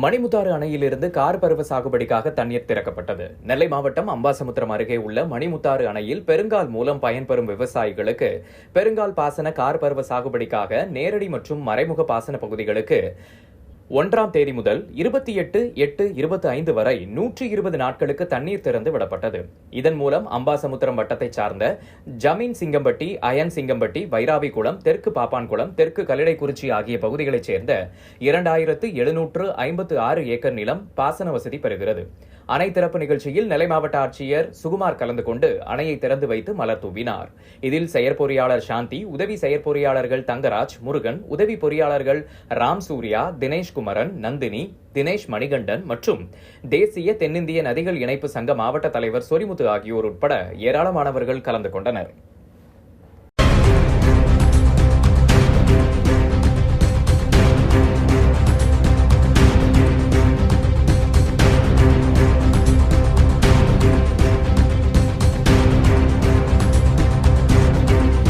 மணிமுத்தாறு அணையிலிருந்து கார் பருவ சாகுபடிக்காக தண்ணீர் திறக்கப்பட்டது. நெல்லை மாவட்டம் அம்பாசமுத்திரம் அருகே உள்ள மணிமுத்தாறு அணையில் பெருங்கால் மூலம் பயன்பெறும் விவசாயிகளுக்கு பெருங்கால் பாசன கார் பருவ சாகுபடிக்காக நேரடி மற்றும் மறைமுக பாசன பகுதிகளுக்கு ஒன்றாம் தேதி முதல் இருபத்தி எட்டு எட்டு இருபத்தி ஐந்து வரை நூற்றி இருபது நாட்களுக்கு தண்ணீர் திறந்து விடப்பட்டது. இதன் மூலம் அம்பாசமுத்திரம் வட்டத்தை சார்ந்த ஜமீன் சிங்கம்பட்டி அயன் சிங்கம்பட்டி வைராவிகுளம் தெற்கு பாப்பான்குளம் தெற்கு கல்லடைக்குறிச்சி ஆகிய பகுதிகளைச் சேர்ந்த இரண்டாயிரத்து எழுநூற்று ஐம்பத்து ஆறு ஏக்கர் நிலம் பாசன வசதி பெறுகிறது. அணை திறப்பு நிகழ்ச்சியில் நெல்லை மாவட்ட ஆட்சியர் சுகுமார் கலந்து கொண்டு அணையை திறந்து வைத்து மலர் தூவினார். இதில் செயற்பொறியாளர் சாந்தி உதவி செயற்பொறியாளர்கள் தங்கராஜ் முருகன் உதவி பொறியாளர்கள் ராம் சூர்யா தினேஷ் குமரன் நந்தினி தினேஷ் மணிகண்டன் மற்றும் தேசிய தென்னிந்திய நதிகள் இணைப்பு சங்க மாவட்ட தலைவர் சொரிமுத்து ஆகியோர் உட்பட ஏராளமானவர்கள் கலந்து கொண்டனர்.